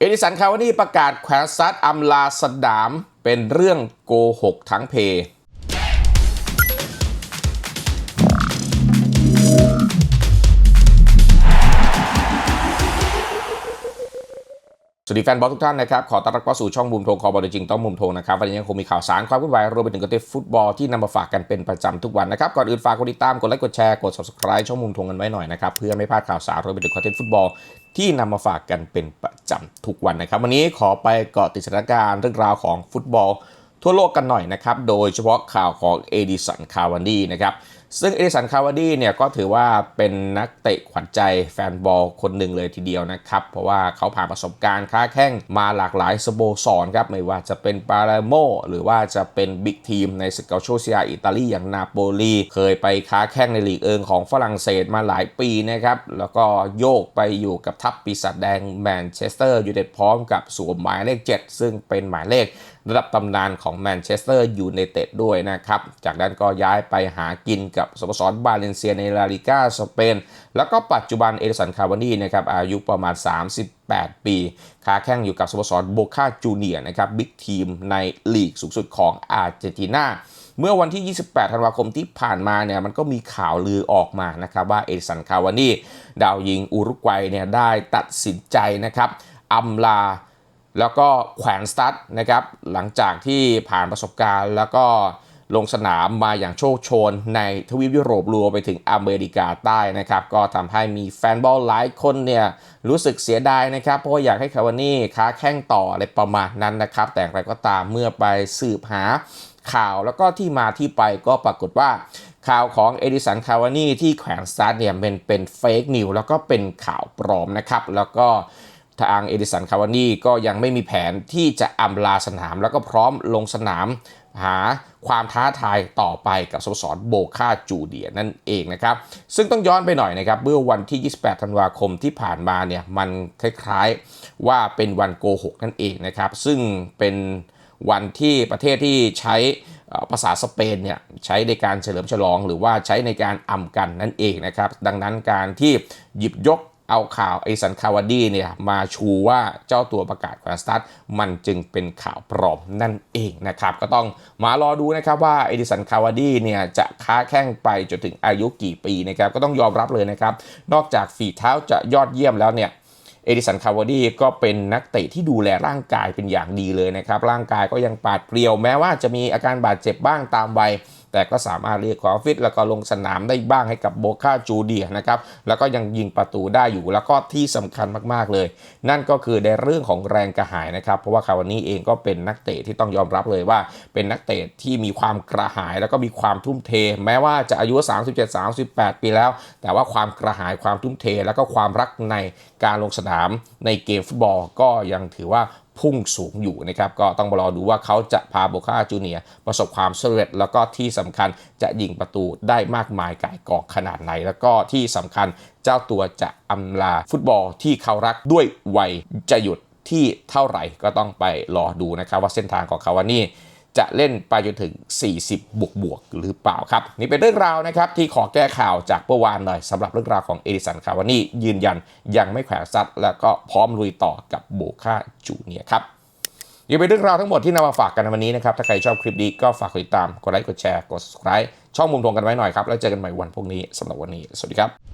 เอดิสันคาวานี่ประกาศแขวนซัดอำลาสดาม เป็นเรื่องโกหกทั้งเพ สวัสดีแฟนบอลทุกท่านนะครับ ขอต้อนรับเข้าสู่ช่องมุมโทงคอบอลจริงต้องมุมโทงนะครับวันนี้ยังคงมีข่าวสารความวุ่นวายรวมไปถึงกระติฟุตบอลที่นำมาฝากกันเป็นประจำทุกวันนะครับก่อนอื่นฝากกดติดตามกดไลค์กดแชร์กด subscribe ช่องมุมโทงกันไว้หน่อยนะครับเพื่อไม่พลาดข่าวสารรวมไปถึงคอนเทนต์ฟุตบอลที่นำมาฝากกันเป็นประจำทุกวันนะครับ วันนี้ขอไปเกาะติดสถานการณ์เรื่องราวของฟุตบอล ทั่วโลกกันหน่อยนะครับโดยเฉพาะข่าวของเอดิสันคาวานีนะครับ ซึ่งเอดิสันคาวานีเนี่ยก็ถือว่าเป็นนักเตะขวัญใจแฟนบอลคนหนึ่งเลยทีเดียวนะครับ เพราะว่าเขาผ่านประสบการณ์ค้าแข้งมาหลากหลายสโมสรครับ ไม่ว่าจะเป็นปาเลโมหรือว่าจะเป็นบิ๊กทีมในสเกลโชเซียอิตาลีอย่างนาโปลีเคยไปค้าแข้งในลีกเอิงของฝรั่งเศสมาหลายปีนะครับแล้วก็โยกไปอยู่กับทัพปีศาจแดงแมนเชสเตอร์ยูไนเต็ดพร้อมกับสวมหมายเลข 7 ซึ่งเป็นหมายเลขระดับตำนานของแมนเชสเตอร์ยูไนเต็ดด้วยนะครับ จากนั้นก็ย้ายไปหากินกับสโมสรบาเลนเซียในลาลิก้าสเปน แล้วก็ปัจจุบันเอเดสันคาวานีนะครับอายุประมาณ 38 ปีค้าแข่งอยู่กับสโมสรโบคาจูเนียนะครับบิ๊กทีมในลีกสูงสุดของอาร์เจนตินาเมื่อวันที่ 28 ธันวาคมที่ผ่านมาเนี่ยมันก็มีข่าวลือออกมานะครับว่าเอดิสันคาวานีดาวยิงอุรุกวัยเนี่ยได้ตัดสินใจนะครับอำลาแล้วก็แขวนสตั๊ดนะครับหลังจากที่ผ่านประสบการณ์แล้วก็ ลงสนามมาอย่างโชคโชน ในทวีปยุโรปรวมไปถึงอเมริกาใต้นะครับ ก็ทำให้มีแฟนบอลหลายคนเนี่ยรู้สึกเสียดายนะครับ เพราะอยากให้คาวานี่ค้าแข้งต่ออะไรประมาณนั้นนะครับ แต่อย่างไรก็ตามเมื่อไปสืบหาข่าวแล้วก็ที่มาที่ไปก็ปรากฏว่าข่าวของเอดิสันคาวานี่ที่แขวนสตั๊ดเนี่ยเป็นเป็นเฟกนิวแล้วก็เป็นข่าวปลอมนะครับ แล้วก็ ทางเอดิสันคาวานีก็ยังไม่มีแผนที่จะอำลาสนาม แล้วก็พร้อมลงสนามหาความท้าทายต่อไปกับสโมสรโบคาจูเดียนั่นเองนะครับ ซึ่งต้องย้อนไปหน่อยนะครับ เมื่อวันที่ 28 ธันวาคมที่ผ่านมาเนี่ยมันคล้ายๆว่าเป็นวันโกหกนั่นเองนะครับ ซึ่งเป็นวันที่ประเทศที่ใช้ภาษาสเปนเนี่ยใช้ในการเฉลิมฉลองหรือว่าใช้ในการอำกันนั่นเองนะครับ ดังนั้นการที่หยิบยก เอาข่าวไอซันคาวาดีเนี่ยมาชูว่าเจ้าตัวประกาศแควสตัดมันจึงเป็นข่าวปลอมนั่นเองนะครับ ก็ต้องมารอดูนะครับว่าเอดิสันคาวาดีเนี่ยจะค้าแข้งไปจนถึงอายุกี่ปีนะครับ ก็ต้องยอมรับเลยนะครับ นอกจากฝีเท้าจะยอดเยี่ยมแล้วเนี่ยเอดิสันคาวาดีก็เป็นนักเตะที่ดูแลร่างกายเป็นอย่างดีเลยนะครับ ร่างกายก็ยังปาดเปรียวแม้ว่าจะมีอาการบาดเจ็บบ้างตามวัย แต่ก็สามารถเรียกความฟิตแล้วก็ลงสนามได้บ้างให้กับโบคาจูเดียนะครับแล้วก็ยังยิงประตูได้อยู่แล้วก็ที่สำคัญมากๆเลย นั่นก็คือในเรื่องของแรงกระหายนะครับ เพราะว่าคาวานี่เองก็เป็นนักเตะที่ต้องยอมรับเลยว่า เป็นนักเตะที่มีความกระหายแล้วก็มีความทุ่มเท แม้ว่าจะอายุ 37-38 ปีแล้ว แต่ว่าความกระหายความทุ่มเท แล้วก็ความรักในการลงสนามในเกมฟุตบอลก็ยังถือว่า พุ่งสูงอยู่นะครับก็ต้องรอดูว่าเขาจะพาโบคาจูเนียประสบความสำเร็จ แล้วก็ที่สำคัญจะยิงประตูได้มากมายก่ายกองขนาดไหน แล้วก็ที่สำคัญเจ้าตัวจะอำลาฟุตบอลที่เขารักด้วยวัยจะหยุดที่เท่าไหร่ก็ต้องไปรอดูนะครับว่าเส้นทางของเขาวันนี้ จะเล่นไปจนถึง 40 บวกบวกหรือเปล่าครับ นี่เป็นเรื่องราวนะครับที่ขอแก้ข่าวจากเมื่อวานหน่อยสำหรับเรื่องราวของเอดิสันคาวานี่ยืนยันยังไม่แขวนซัดแล้วก็พร้อมลุยต่อกับโบคาจูเนียครับนี่เป็นเรื่องราวทั้งหมดที่นำมาฝากกันในวันนี้นะครับ ถ้าใครชอบคลิปนี้ก็ฝากกดติดตาม กดไลค์ กดแชร์ กด subscribe ช่องมุมตรงกันไว้หน่อยครับ แล้วเจอกันใหม่วันพรุ่งนี้สำหรับวันนี้ สวัสดีครับ